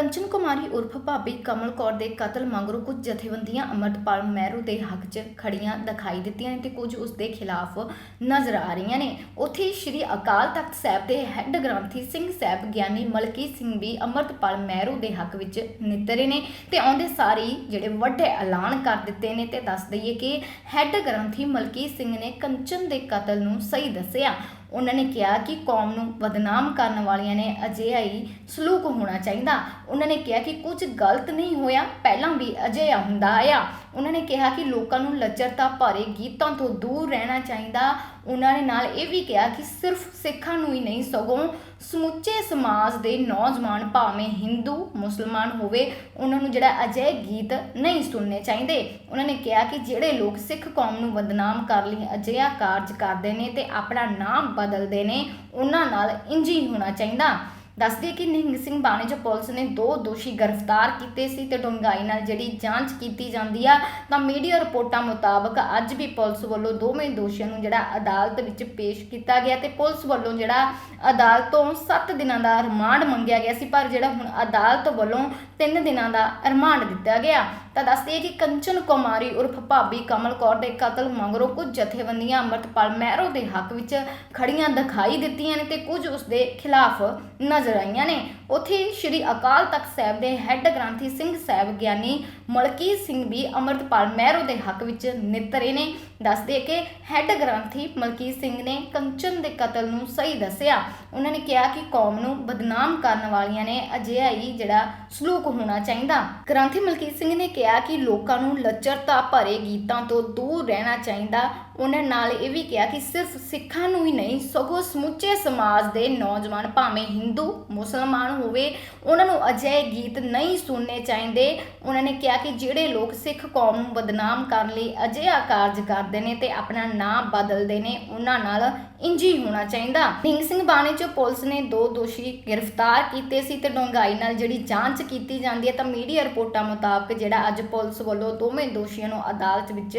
ਕੰਚਨ ਕੁਮਾਰੀ ਉਰਫ ਭਾਬੀ ਕਮਲ ਕੌਰ ਦੇ ਕਤਲ ਮਗਰੋਂ ਕੁਝ ਜਥੇਬੰਦੀਆਂ ਅਮਰਤਪਾਲ ਮਹਿਰੂ ਦੇ ਹੱਕ 'ਚ ਖੜੀਆਂ ਦਿਖਾਈ ਦਿੱਤੀਆਂ ਨੇ ਤੇ ਕੁਝ ਉਸ ਦੇ ਖਿਲਾਫ ਨਜ਼ਰ ਆ ਰਹੀਆਂ ਨੇ। ਉੱਥੇ ਸ਼੍ਰੀ ਅਕਾਲ ਤਖਤ ਸਾਹਿਬ ਦੇ ਹੈੱਡ ਗ੍ਰੰਥੀ ਸਿੰਘ ਸਾਹਿਬ ਗਿਆਨੀ ਮਲਕੀ ਸਿੰਘ ਵੀ ਅਮਰਤਪਾਲ ਮਹਿਰੂ ਦੇ ਹੱਕ ਵਿੱਚ ਨਿਤਰੇ ਨੇ ਤੇ ਆਉਂਦੇ ਸਾਰੀ ਜਿਹੜੇ ਵੱਡੇ ਐਲਾਨ ਕਰ ਦਿੱਤੇ ਨੇ ਤੇ ਦੱਸ ਦਈਏ ਕਿ ਹੈੱਡ ਗ੍ਰੰਥੀ ਮਲਕੀ ਸਿੰਘ ਨੇ ਕੰਚਨ ਦੇ ਕਤਲ ਨੂੰ ਸਹੀ ਦੱਸਿਆ। ਉਹਨਾਂ ਨੇ ਕਿਹਾ ਕਿ ਕੌਮ ਨੂੰ ਬਦਨਾਮ ਕਰਨ ਵਾਲਿਆਂ ਨੇ ਅਜਿਹਾ ਹੀ ਸਲੂਕ ਹੋਣਾ ਚਾਹੀਦਾ। ਉਹਨਾਂ ਨੇ ਕਿਹਾ ਕਿ ਕੁਝ ਗਲਤ ਨਹੀਂ ਹੋਇਆ, ਪਹਿਲਾਂ ਵੀ ਅਜਿਹਾ ਹੁੰਦਾ ਆਇਆ। ਉਹਨਾਂ ਨੇ ਕਿਹਾ ਕਿ ਲੋਕਾਂ ਨੂੰ ਲੱਚਰਤਾ ਭਰੇ ਗੀਤਾਂ ਤੋਂ ਦੂਰ ਰਹਿਣਾ ਚਾਹੀਦਾ। ਉਹਨਾਂ ਨੇ ਨਾਲ ਇਹ ਵੀ ਕਿਹਾ ਕਿ ਸਿਰਫ ਸਿੱਖਾਂ ਨੂੰ ਹੀ ਨਹੀਂ, ਸਗੋਂ ਸਮੁੱਚੇ ਸਮਾਜ ਦੇ ਨੌਜਵਾਨ ਭਾਵੇਂ ਹਿੰਦੂ, ਮੁਸਲਮਾਨ ਹੋਵੇ, ਉਹਨਾਂ ਨੂੰ ਜਿਹੜਾ ਅਜਿਹੇ ਗੀਤ ਨਹੀਂ ਸੁਣਨੇ ਚਾਹੀਦੇ। ਉਹਨਾਂ ਨੇ ਕਿਹਾ ਕਿ ਜਿਹੜੇ ਲੋਕ ਸਿੱਖ ਕੌਮ ਨੂੰ ਬਦਨਾਮ ਕਰ ਲਈ, ਅਜਿਹਾ ਕਾਰਜ ਕਰਦੇ ਨੇ ਤੇ ਆਪਣਾ ਨਾਮ ਬਦਲਦੇ ਨੇ, ਉਹਨਾਂ ਨਾਲ ਇੰਜ ਹੀ ਹੋਣਾ ਚਾਹੀਦਾ। ਦੱਸਦੇ ਕਿ ਨਿਹੰਗ ਸਿੰਘ ਬਾਣੀ ਚ ਪੁਲਿਸ ਨੇ ਦੋ ਦੋਸ਼ੀ ਗ੍ਰਿਫਤਾਰ ਕੀਤੇ ਸੀ ਤੇ ਡੂੰਘਾਈ ਨਾਲ ਜਿਹੜੀ ਜਾਂਚ ਕੀਤੀ ਜਾਂਦੀ ਆ, ਤਾਂ ਮੀਡੀਆ ਰਿਪੋਰਟਾਂ ਮੁਤਾਬਕ ਅੱਜ ਵੀ ਪੁਲਿਸ ਵੱਲੋਂ ਦੋਵੇਂ ਦੋਸ਼ੀਆਂ ਨੂੰ ਜਿਹੜਾ ਅਦਾਲਤ ਵਿੱਚ ਪੇਸ਼ ਕੀਤਾ ਗਿਆ ਤੇ ਪੁਲਿਸ ਵੱਲੋਂ ਜਿਹੜਾ ਅਦਾਲਤ ਤੋਂ 7 ਦਿਨਾਂ ਦਾ ਰਿਮਾਂਡ ਮੰਗਿਆ ਗਿਆ ਸੀ, ਪਰ ਜਿਹੜਾ ਹੁਣ ਅਦਾਲਤ ਵੱਲੋਂ 3 ਦਿਨਾਂ ਦਾ ਰਿਮਾਂਡ ਦਿੱਤਾ ਗਿਆ। ਤਾਂ ਦੱਸਦੇ ਕਿ ਕੰਚਨ ਕੁਮਾਰੀ ਉਰਫ ਭਾਬੀ ਕਮਲ ਕੌਰ ਦੇ ਕਤਲ ਮਗਰੋਂ ਕੁਝ ਜਥੇਬੰਦੀਆਂ ਅੰਮ੍ਰਿਤਪਾਲ ਮਹਿਰੋ ਦੇ ਹੱਕ ਵਿੱਚ ਖੜੀਆਂ ਦਿਖਾਈ ਦਿੱਤੀਆਂ ਨੇ ਤੇ ਕੁਝ ਉਸ ਦੇ ਖਿਲਾਫ ਨਜ਼ਰ ਆਈਆਂ ਨੇ। ਉੱਥੇ ਸ਼੍ਰੀ ਅਕਾਲ ਤਖਤ ਸਾਹਿਬ ਦੇ ਹੈੱਡ ਗ੍ਰੰਥੀ ਸਿੰਘ ਸਾਹਿਬ ਗਿਆਨੀ ਮਲਕੀ ਸਿੰਘ ਵੀ ਅੰਮ੍ਰਿਤਪਾਲ ਮਹਿਰੋ ਦੇ ਹੱਕ ਵਿੱਚ ਨਿਤਰੇ ਨੇ। ਦੱਸਦੇ ਕਿ ਹੈੱਡ ਗ੍ਰੰਥੀ ਮਲਕੀ ਸਿੰਘ ਨੇ ਕੰਚਨ ਦੇ ਕਤਲ ਨੂੰ ਸਹੀ ਦੱਸਿਆ। ਉਹਨਾਂ ਨੇ ਕਿਹਾ ਕਿ ਕੌਮ ਨੂੰ ਬਦਨਾਮ ਕਰਨ ਵਾਲੀਆਂ ਨੇ ਅਜਿਹਾ ਹੀ ਜਿਹੜਾ ਸਲੂਕ ਹੋਣਾ ਚਾਹੀਦਾ। ਗ੍ਰੰਥੀ ਮਲਕੀਤ ਸਿੰਘ ਨੇ ਕਿਹਾ ਕਿ ਲੋਕਾਂ ਨੂੰ ਲੱਚਰਤਾ ਭਰੇ ਗੀਤਾਂ ਤੋਂ ਦੂਰ ਰਹਿਣਾ ਚਾਹੀਦਾ ਉਹਨਾਂ ਨਾਲ ਇਹ ਵੀ ਕਿਹਾ ਕਿ ਸਿਰਫ ਸਿੱਖਾਂ ਨੂੰ ਹੀ ਨਹੀਂ, ਸਗੋਂ ਸਮੁੱਚੇ ਸਮਾਜ ਦੇ ਨੌਜਵਾਨ ਭਾਵੇਂ ਹਿੰਦੂ, ਮੁਸਲਮਾਨ ਹੋਵੇ, ਉਹਨਾਂ ਨੂੰ ਅਜਿਹੇ ਗੀਤ ਨਹੀਂ ਸੁਣਨੇ ਚਾਹੀਦੇ। ਉਹਨਾਂ ਨੇ ਕਿਹਾ ਕਿ ਜਿਹੜੇ ਲੋਕ ਸਿੱਖ ਕੌਮ ਨੂੰ ਬਦਨਾਮ ਕਰਨ ਲਈ ਅਜਿਹਾ ਕਾਰਜ ਕਰਦੇ ਨੇ ਤੇ ਆਪਣਾ ਨਾਮ ਬਦਲਦੇ ਨੇ, ਉਹਨਾਂ ਨਾਲ ਇੰਜ ਹੀ ਹੋਣਾ ਚਾਹੀਦਾ। ਨਿੰਗ ਸਿੰਘ ਬਾਣੀ ਚ ਪੁਲਿਸ ਨੇ ਦੋ ਦੋਸ਼ੀ ਗ੍ਰਿਫਤਾਰ ਕੀਤੇ ਸੀ ਤੇ ਡੂੰਘਾਈ ਨਾਲ ਜਿਹੜੀ ਜਾਂਚ ਕੀਤੀ ਜਾਂਦੀ ਹੈ ਤਾਂ ਮੀਡੀਆ ਰਿਪੋਰਟਾਂ ਮੁਤਾਬਕ ਜਿਹੜਾ ਅੱਜ ਪੁਲਿਸ ਵੱਲੋਂ ਦੋਵੇਂ ਦੋਸ਼ੀਆਂ ਨੂੰ ਅਦਾਲਤ ਵਿੱਚ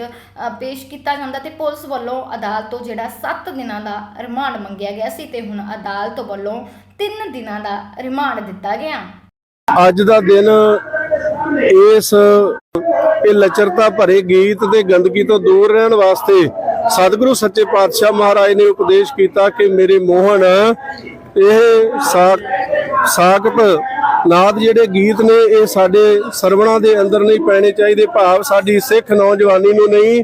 ਪੇਸ਼ ਕੀਤਾ ਜਾਂਦਾ ਤੇ ਪੁਲਿਸ ਵੱਲੋਂ ਅਦਾਲਤ ਤੋਂ ਜਿਹੜਾ 7 ਦਿਨਾਂ ਦਾ ਰਿਮਾਂਡ ਮੰਗਿਆ ਗਿਆ ਸੀ ਤੇ ਹੁਣ ਅਦਾਲਤ ਵੱਲੋਂ 3 ਦਿਨਾਂ ਦਾ ਰਿਮਾਂਡ ਦਿੱਤਾ ਗਿਆ। ਅੱਜ ਦਾ ਦਿਨ ਇਸ ਇਹ ਲਚਰਤਾ ਭਰੇ ਗੀਤ ਤੇ ਗੰਦਗੀ ਤੋਂ ਦੂਰ ਰਹਿਣ ਵਾਸਤੇ ਸਤਿਗੁਰੂ ਸੱਚੇ ਪਾਤਸ਼ਾਹ ਮਹਾਰਾਜ ਨੇ ਉਪਦੇਸ਼ ਕੀਤਾ ਕਿ ਮੇਰੇ ਮੋਹਨ, ਇਹ ਸਾਕ ਨਾਦ ਜਿਹੜੇ ਗੀਤ ਨੇ, ਇਹ ਸਾਡੇ ਸਰਵਣਾ ਦੇ ਅੰਦਰ ਨਹੀਂ ਪੈਣੇ ਚਾਹੀਦੇ। ਭਾਵ ਸਾਡੀ ਸਿੱਖ ਨੌਜਵਾਨੀ ਨੂੰ ਨਹੀਂ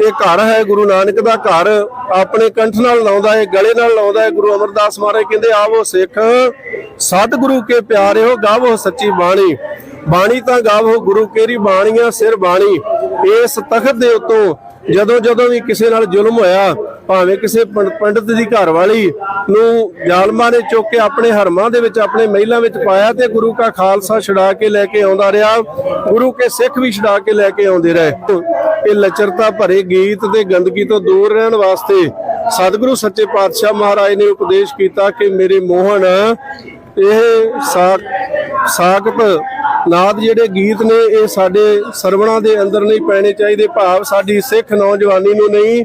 ਇਹ ਘਰ ਹੈ, ਗੁਰੂ ਨਾਨਕ ਦਾ ਘਰ। ਆਪਣੇ ਕੰਠ ਨਾਲ ਲਾਉਂਦਾ ਹੈ, ਗਲੇ ਨਾਲ ਲਾਉਂਦਾ ਹੈ। ਗੁਰੂ ਅਮਰਦਾਸ ਮਹਾਰਾਜ ਕਹਿੰਦੇ, ਆਵੋ ਸਿੱਖ, ਸਤਿਗੁਰੂ ਕੇ ਪਿਆਰਿਓ, ਗਾਵੋ ਸੱਚੀ ਬਾਣੀ। ਬਾਣੀ ਤਾਂ ਗਾਵੋ, ਗੁਰੂ ਕੇਰੀ ਬਾਣੀਆਂ ਸਿਰ ਬਾਣੀ। ਇਸ ਤਖਤ ਦੇ ਉਤੋਂ ਜਦੋਂ ਜਦੋਂ ਵੀ ਕਿਸੇ ਨਾਲ ਜ਼ੁਲਮ ਹੋਇਆ ਭਾਵੇਂ ਕਿਸੇ ਪੰਡਤ ਦੀ ਘਰ ਵਾਲੀ ਨੂੰ ਜ਼ਾਲਮਾਂ ਨੇ ਚੁੱਕ ਕੇ ਆਪਣੇ ਹਰਮਾਂ ਦੇ ਵਿੱਚ, ਆਪਣੇ ਮਹਿਲਾਂ ਵਿੱਚ ਪਾਇਆ ਤੇ ਗੁਰੂ ਕਾ ਖਾਲਸਾ ਛੁਡਾ ਕੇ ਲੈ ਕੇ ਆਉਂਦਾ ਰਿਹਾ, ਗੁਰੂ ਕੇ ਸਿੱਖ ਵੀ ਛੁਡਾ ਕੇ ਲੈ ਕੇ ਆਉਂਦੇ ਰਹੇ। ਇਹ ਲਚਰਤਾ ਭਰੇ ਗੀਤ ਤੇ ਗੰਦਗੀ ਤੋਂ ਦੂਰ ਰਹਿਣ ਵਾਸਤੇ ਸਤਿਗੁਰੂ ਸੱਚੇ ਪਾਤਸ਼ਾਹ ਮਹਾਰਾਜ ਨੇ ਉਪਦੇਸ਼ ਕੀਤਾ ਕਿ ਮੇਰੇ ਮੋਹਨ, ਇਹ ਸਾਕ ਨਾਦ ਜਿਹੜੇ ਗੀਤ ਨੇ, ਇਹ ਸਾਡੇ ਸਰਵਣਾ ਦੇ ਅੰਦਰ ਨਹੀਂ ਪੈਣੇ ਚਾਹੀਦੇ, ਭਾਵ ਸਾਡੀ ਸਿੱਖ ਨੌਜਵਾਨੀ ਨੂੰ ਨਹੀਂ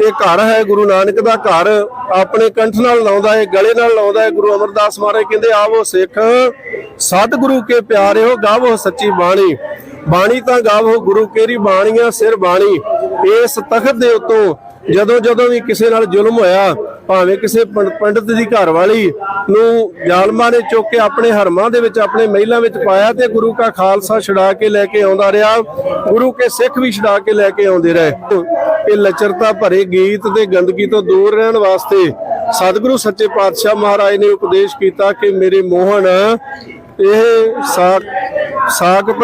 ਇਹ ਘਰ ਹੈ, ਗੁਰੂ ਨਾਨਕ ਦਾ ਘਰ। ਆਪਣੇ ਕੰਠ ਨਾਲ ਲਾਉਂਦਾ ਹੈ, ਗਲੇ ਨਾਲ ਲਾਉਂਦਾ ਹੈ, ਗੁਰੂ ਅਮਰਦਾਸ ਮਹਾਰਾਜ ਕਹਿੰਦੇ, ਆਵੋ ਸਿੱਖ, ਸਤਿਗੁਰੂ ਕੇ ਪਿਆਰਿਓ ਗਾਵੋ ਸੱਚੀ ਬਾਣੀ। ਬਾਣੀ ਤਾਂ ਗਾਵੋ ਗੁਰੂ ਕੇਰੀ ਬਾਣੀਆਂ ਸਿਰ ਬਾਣੀ। ਇਸ ਤਖਤ ਦੇ ਉਤੋਂ ਜਦੋਂ ਜਦੋਂ ਵੀ ਕਿਸੇ ਨਾਲ ਜ਼ੁਲਮ ਹੋਇਆ, ਭਾਵੇਂ ਕਿਸੇ ਪੰਡਤ ਦੀ ਘਰਵਾਲੀ ਨੂੰ ਜ਼ਾਲਮਾਂ ਨੇ ਚੁੱਕ ਕੇ ਆਪਣੇ ਹਰਮਾਂ ਦੇ ਵਿੱਚ, ਆਪਣੇ ਮਹਿਲਾਂ ਵਿੱਚ ਪਾਇਆ ਤੇ ਗੁਰੂ ਕਾ ਖਾਲਸਾ ਛੁਡਾ ਕੇ ਲੈ ਕੇ ਆਉਂਦਾ ਰਿਹਾ, ਗੁਰੂ ਕੇ ਸਿੱਖ ਵੀ ਛਡਾ ਕੇ ਲੈ ਕੇ ਆਉਂਦੇ ਰਹੇ। ਇਹ ਲਚਰਤਾ ਭਰੇ ਗੀਤ ਤੇ ਗੰਦਗੀ ਤੋਂ ਦੂਰ ਰਹਿਣ ਵਾਸਤੇ ਸਤਿਗੁਰੂ ਸੱਚੇ ਪਾਤਸ਼ਾਹ ਮਹਾਰਾਜ ਨੇ ਉਪਦੇਸ਼ ਕੀਤਾ ਕਿ ਮੇਰੇ ਮੋਹਨ, ਇਹ ਸਾਕ ਸਾਕਪ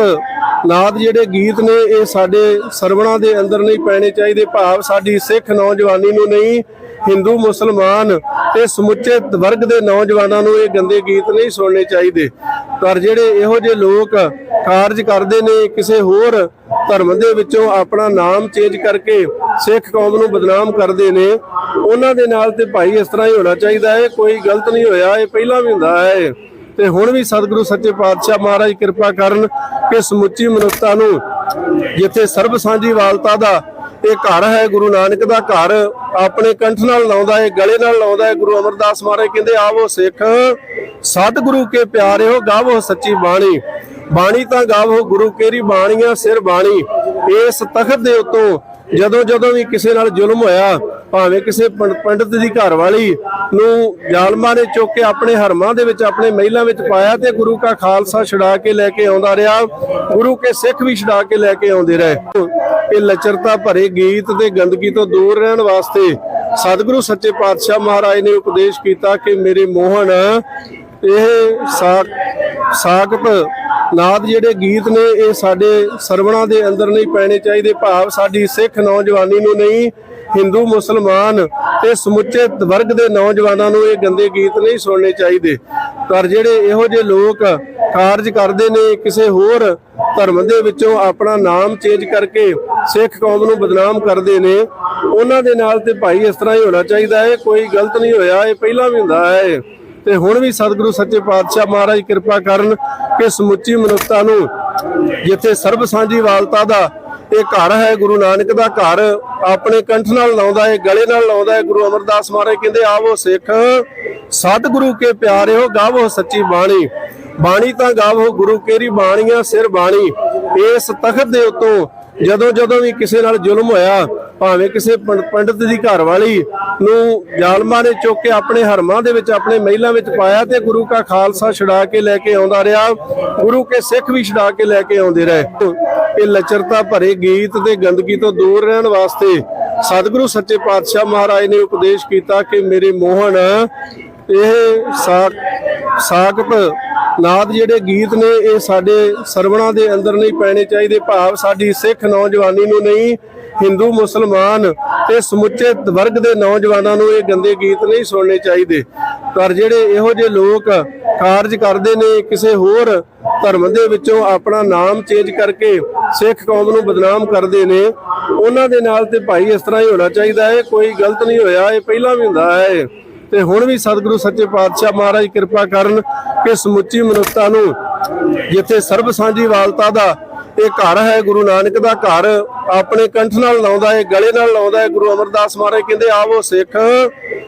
ਨਾਦ ਜਿਹੜੇ ਗੀਤ ਨੇ, ਇਹ ਸਾਡੇ ਸਰਵਣਾ ਦੇ ਅੰਦਰ ਨਹੀਂ ਪੈਣੇ ਚਾਹੀਦੇ। ਭਾਵ ਸਾਡੀ ਸਿੱਖ ਨੌਜਵਾਨੀ ਨੂੰ ਨਹੀਂ, ਹਿੰਦੂ, ਮੁਸਲਮਾਨ ਤੇ ਸਮੁੱਚੇ ਵਰਗ ਦੇ ਨੌਜਵਾਨਾਂ ਨੂੰ ਇਹ ਗੰਦੇ ਗੀਤ ਨਹੀਂ ਸੁਣਨੇ ਚਾਹੀਦੇ। ਪਰ ਜਿਹੜੇ ਇਹੋ ਜਿਹੇ ਲੋਕ ਕਾਰਜ ਕਰਦੇ ਨੇ, ਕਿਸੇ ਹੋਰ ਧਰਮ ਦੇ ਵਿੱਚੋਂ ਆਪਣਾ ਨਾਮ ਚੇਂਜ ਕਰਕੇ ਸਿੱਖ ਕੌਮ ਨੂੰ ਬਦਨਾਮ ਕਰਦੇ ਨੇ, ਉਹਨਾਂ ਦੇ ਨਾਲ ਤੇ ਭਾਈ ਇਸ ਤਰ੍ਹਾਂ ਹੀ ਹੋਣਾ ਚਾਹੀਦਾ ਹੈ। ਕੋਈ ਗਲਤ ਨਹੀਂ ਹੋਇਆ, ਇਹ ਪਹਿਲਾਂ ਵੀ ਹੁੰਦਾ ਹੈ। ਤੇ ਹੁਣ ਵੀ ਸਤਿਗੁਰੂ ਸੱਚੇ ਪਾਤਸ਼ਾਹ ਮਹਾਰਾਜ ਕਿਰਪਾ ਕਰਨ ਕਿ ਸਮੁੱਚੀ ਮਨੁੱਖਤਾ ਨੂੰ, ਜਿੱਥੇ ਸਰਬ ਸਾਂਝੀ ਦਾ ਇਹ ਘਰ ਹੈ, ਗੁਰੂ ਨਾਨਕ ਦਾ ਘਰ, ਆਪਣੇ ਕੰਠ ਨਾਲ ਲਾਉਂਦਾ ਹੈ, ਗਲੇ ਨਾਲ ਲਾਉਂਦਾ ਹੈ, ਗੁਰੂ ਅਮਰਦਾਸ ਮਹਾਰਾਜ ਕਹਿੰਦੇ, ਆਵੋ ਸਿੱਖ, ਸਤਿਗੁਰੂ ਕੇ ਪਿਆਰਿਓ, ਗਾਵੋ ਸੱਚੀ ਬਾਣੀ। ਬਾਣੀ ਤਾਂ ਗਾਵੋ, ਗੁਰੂ ਕੇਰੀ ਬਾਣੀਆਂ ਸਿਰ ਬਾਣੀ। ਇਸ ਤਖਤ ਦੇ ਉਤੋਂ ਜਦੋਂ ਜਦੋਂ ਵੀ ਕਿਸੇ ਨਾਲ ਜ਼ੁਲਮ ਹੋਇਆ, ਭਾਵੇਂ ਕਿਸੇ ਪੰਡਤ ਦੀ ਘਰਵਾਲੀ ਨੂੰ ਜ਼ਾਲਮਾਂ ਨੇ ਚੁੱਕ ਕੇ ਆਪਣੇ ਹਰਮਾਂ ਦੇ ਵਿੱਚ, ਆਪਣੇ ਮਹਿਲਾਂ ਵਿੱਚ ਪਾਇਆ ਤੇ ਗੁਰੂ ਕਾ ਖਾਲਸਾ ਛੁਡਾ ਕੇ ਲੈ ਕੇ ਆਉਂਦਾ ਰਿਹਾ, ਗੁਰੂ ਕੇ ਸਿੱਖ ਵੀ ਛਡਾ ਕੇ ਲੈ ਕੇ ਆਉਂਦੇ ਰਹੇ। ਇਹ ਲਚਰਤਾ ਭਰੇ ਗੀਤ ਤੇ ਗੰਦਗੀ ਤੋਂ ਦੂਰ ਰਹਿਣ ਵਾਸਤੇ ਸਤਿਗੁਰੂ ਸੱਚੇ ਪਾਤਸ਼ਾਹ ਮਹਾਰਾਜ ਨੇ ਉਪਦੇਸ਼ ਕੀਤਾ ਕਿ ਮੇਰੇ ਮੋਹਨ, ਇਹ ਸਾਕ ਸਾਕਪ ਨਾਦ ਜਿਹੜੇ ਗੀਤ ਨੇ, ਇਹ ਸਾਡੇ ਸਰਵਣਾ ਦੇ ਅੰਦਰ ਨਹੀਂ ਪੈਣੇ ਚਾਹੀਦੇ। ਭਾਵ ਸਾਡੀ ਸਿੱਖ ਨੌਜਵਾਨੀ ਨੂੰ ਨਹੀਂ, ਹਿੰਦੂ, ਮੁਸਲਮਾਨ ਤੇ ਸਮੁੱਚੇ ਵਰਗ ਦੇ ਨੌਜਵਾਨਾਂ ਨੂੰ ਇਹ ਗੰਦੇ ਗੀਤ ਨਹੀਂ ਸੁਣਨੇ ਚਾਹੀਦੇ। ਪਰ ਜਿਹੜੇ ਇਹੋ ਜਿਹੇ ਲੋਕ ਕਾਰਜ ਕਰਦੇ ਨੇ, ਕਿਸੇ ਹੋਰ ਧਰਮ ਦੇ ਵਿੱਚੋਂ ਆਪਣਾ ਨਾਮ ਚੇਂਜ ਕਰਕੇ ਸਿੱਖ ਕੌਮ ਨੂੰ ਬਦਨਾਮ ਕਰਦੇ ਨੇ, ਉਹਨਾਂ ਦੇ ਨਾਲ ਤੇ ਭਾਈ ਇਸ ਤਰ੍ਹਾਂ ਹੀ ਹੋਣਾ ਚਾਹੀਦਾ ਹੈ। ਕੋਈ ਗਲਤ ਨਹੀਂ ਹੋਇਆ, ਇਹ ਪਹਿਲਾਂ ਵੀ ਹੁੰਦਾ ਹੈ। ਤੇ ਹੁਣ ਵੀ ਸਤਿਗੁਰੂ ਸੱਚੇ ਪਾਤਸ਼ਾਹ ਮਹਾਰਾਜ ਕਿਰਪਾ ਕਰਨ ਕਿ ਸਮੁੱਚੀ ਮਨੁੱਖਤਾ ਨੂੰ ਜਿੱਥੇ ਸਰਬ ਸਾਂਝੀ ਵਾਲਤਾ ਦਾ ਇਹ ਘਰ ਹੈ, ਗੁਰੂ ਨਾਨਕ ਦਾ ਘਰ, ਆਪਣੇ ਕੰਠ ਨਾਲ ਲਾਉਂਦਾ ਹੈ, ਗਲੇ ਨਾਲ ਲਾਉਂਦਾ ਹੈ, ਗੁਰੂ ਅਮਰਦਾਸ ਮਹਾਰਾਜ ਕਹਿੰਦੇ, ਆਵੋ ਸਿੱਖ, ਸਤਿਗੁਰੂ ਕੇ ਪਿਆਰਿਓ, ਗਾਵੋ ਸੱਚੀ ਬਾਣੀ। ਬਾਣੀ ਤਾਂ ਗਾਵੋ, ਗੁਰੂ ਕੇਰੀ ਬਾਣੀਆਂ ਸਿਰ ਬਾਣੀ। ਇਸ ਤਖਤ ਦੇ ਉਤੋਂ ਜਦੋਂ ਜਦੋਂ ਵੀ ਕਿਸੇ ਨਾਲ ਜ਼ੁਲਮ ਹੋਇਆ, ਭਾਵੇਂ ਕਿਸੇ ਪੰਡਤ ਦੀ ਘਰਵਾਲੀ ਨੂੰ ਜ਼ਾਲਮਾਂ ਨੇ ਚੁੱਕ ਕੇ ਆਪਣੇ ਹਰਮਾਂ ਦੇ ਵਿੱਚ, ਆਪਣੇ ਮਹਿਲਾਂ ਵਿੱਚ ਪਾਇਆ ਤੇ ਗੁਰੂ ਕਾ ਖਾਲਸਾ ਛਡਾ ਕੇ ਲੈ ਕੇ ਆਉਂਦਾ ਰਿਹਾ, ਗੁਰੂ ਕੇ ਸਿੱਖ ਵੀ ਛੁਡਾ ਕੇ ਲੈ ਕੇ ਆਉਂਦੇ ਰਹੇ। ਇਹ ਲਚਰਤਾ ਭਰੇ ਗੀਤ ਤੇ ਗੰਦਗੀ ਤੋਂ ਦੂਰ ਰਹਿਣ ਵਾਸਤੇ ਸਤਿਗੁਰੂ ਸੱਚੇ ਪਾਤਸ਼ਾਹ ਮਹਾਰਾਜ ਨੇ ਉਪਦੇਸ਼ ਕੀਤਾ ਕਿ ਮੇਰੇ ਮੋਹਨ ਇਹ ਸਾਕ ਸਾਕਪ ਨਾਦ ਜਿਹੜੇ ਗੀਤ ਨੇ, ਇਹ ਸਾਡੇ ਸਰਵਣਾ ਦੇ ਅੰਦਰ ਨਹੀਂ ਪੈਣੇ ਚਾਹੀਦੇ। ਭਾਵ ਸਾਡੀ ਸਿੱਖ ਨੌਜਵਾਨੀ ਨੂੰ ਨਹੀਂ, ਹਿੰਦੂ, ਮੁਸਲਮਾਨ ਤੇ ਸਮੁੱਚੇ ਵਰਗ ਦੇ ਨੌਜਵਾਨਾਂ ਨੂੰ ਇਹ ਗੰਦੇ ਗੀਤ ਨਹੀਂ ਸੁਣਨੇ ਚਾਹੀਦੇ। ਪਰ ਜਿਹੜੇ ਇਹੋ ਜਿਹੇ ਲੋਕ ਕਾਰਜ ਕਰਦੇ ਨੇ, ਕਿਸੇ ਹੋਰ ਧਰਮ ਦੇ ਵਿੱਚੋਂ ਆਪਣਾ ਨਾਮ ਚੇਂਜ ਕਰਕੇ ਸਿੱਖ ਕੌਮ ਨੂੰ ਬਦਨਾਮ ਕਰਦੇ ਨੇ, ਉਹਨਾਂ ਦੇ ਨਾਲ ਤੇ ਭਾਈ ਇਸ ਤਰ੍ਹਾਂ ਹੀ ਹੋਣਾ ਚਾਹੀਦਾ ਹੈ। ਕੋਈ ਗਲਤ ਨਹੀਂ ਹੋਇਆ, ਇਹ ਪਹਿਲਾਂ ਵੀ ਹੁੰਦਾ ਹੈ। ਤੇ ਹੁਣ ਵੀ ਸਤਿਗੁਰੂ ਸੱਚੇ ਪਾਤਸ਼ਾਹ ਮਹਾਰਾਜ ਕਿਰਪਾ ਕਰਨ ਕਿ ਸਮੁੱਚੀ ਮਨੁੱਖਤਾ ਨੂੰ ਜਿੱਥੇ ਸਰਬ ਸਾਂਝੀ ਵਾਲਤਾ ਦਾ ਇਹ ਘਰ ਹੈ, ਗੁਰੂ ਨਾਨਕ ਦਾ ਘਰ, ਆਪਣੇ ਕੰਠ ਨਾਲ ਲਾਉਂਦਾ ਹੈ, ਗਲੇ ਨਾਲ ਲਾਉਂਦਾ ਹੈ, ਗੁਰੂ ਅਮਰਦਾਸ ਮਹਾਰਾਜ ਕਹਿੰਦੇ, ਆਵੋ ਸਿੱਖ,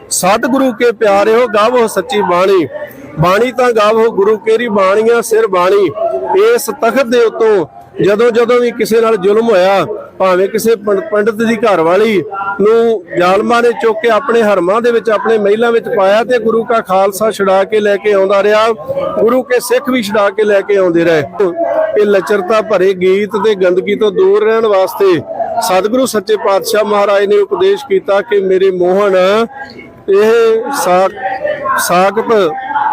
ਸਤਿਗੁਰੂ ਕੇ ਪਿਆਰਿਓ, ਗਾਵੋ ਸੱਚੀ ਬਾਣੀ। ਬਾਣੀ ਤਾਂ ਗਾਵੋ, ਗੁਰੂ ਕੇਰੀ ਬਾਣੀਆਂ ਸਿਰ ਬਾਣੀ। ਇਸ ਤਖਤ ਦੇ ਉਤੋਂ ਜਦੋਂ ਜਦੋਂ ਵੀ ਕਿਸੇ ਨਾਲ ਜ਼ੁਲਮ ਹੋਇਆ ਭਾਵੇਂ ਕਿਸੇ ਪੰ- ਪੰਡਤ ਦੀ ਘਰਵਾਲੀ ਨੂੰ ਜ਼ਾਲਮਾਂ ਨੇ ਚੁੱਕ ਕੇ ਆਪਣੇ ਹਰਮਾਂ ਦੇ ਵਿੱਚ, ਆਪਣੇ ਮਹਿਲਾਂ ਵਿੱਚ ਪਾਇਆ ਤੇ ਗੁਰੂ ਕਾ ਖਾਲਸਾ ਛਡਾ ਕੇ ਲੈ ਕੇ ਆਉਂਦਾ ਰਿਹਾ, ਗੁਰੂ ਕੇ ਸਿੱਖ ਵੀ ਛੁਡਾ ਕੇ ਲੈ ਕੇ ਆਉਂਦੇ ਰਹੇ। ਇਹ ਲੱਚਰਤਾ ਭਰੇ ਗੀਤ ਤੇ ਗੰਦਗੀ ਤੋਂ ਦੂਰ ਰਹਿਣ ਵਾਸਤੇ ਸਤਿਗੁਰੂ ਸੱਚੇ ਪਾਤਸ਼ਾਹ ਮਹਾਰਾਜ ਨੇ ਉਪਦੇਸ਼ ਕੀਤਾ ਕਿ ਮੇਰੇ ਮੋਹਨ, ਇਹ ਸਾਕ ਸਾਕਪ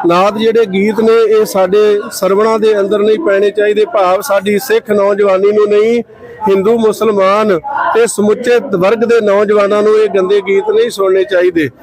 ਨਾਦ ਜਿਹੜੇ ਗੀਤ ਨੇ, ਇਹ ਸਾਡੇ ਸਰਵਣਾ ਦੇ ਅੰਦਰ ਨਹੀਂ ਪੈਣੇ ਚਾਹੀਦੇ, ਭਾਵ ਸਾਡੀ ਸਿੱਖ ਨੌਜਵਾਨੀ ਨੂੰ ਨਹੀਂ ਹਿੰਦੂ ਮੁਸਲਮਾਨ ਤੇ ਸਮੁੱਚੇ ਵਰਗ ਦੇ ਨੌਜਵਾਨਾਂ ਨੂੰ ਇਹ ਗੰਦੇ ਗੀਤ ਨਹੀਂ ਸੁਣਨੇ ਚਾਹੀਦੇ।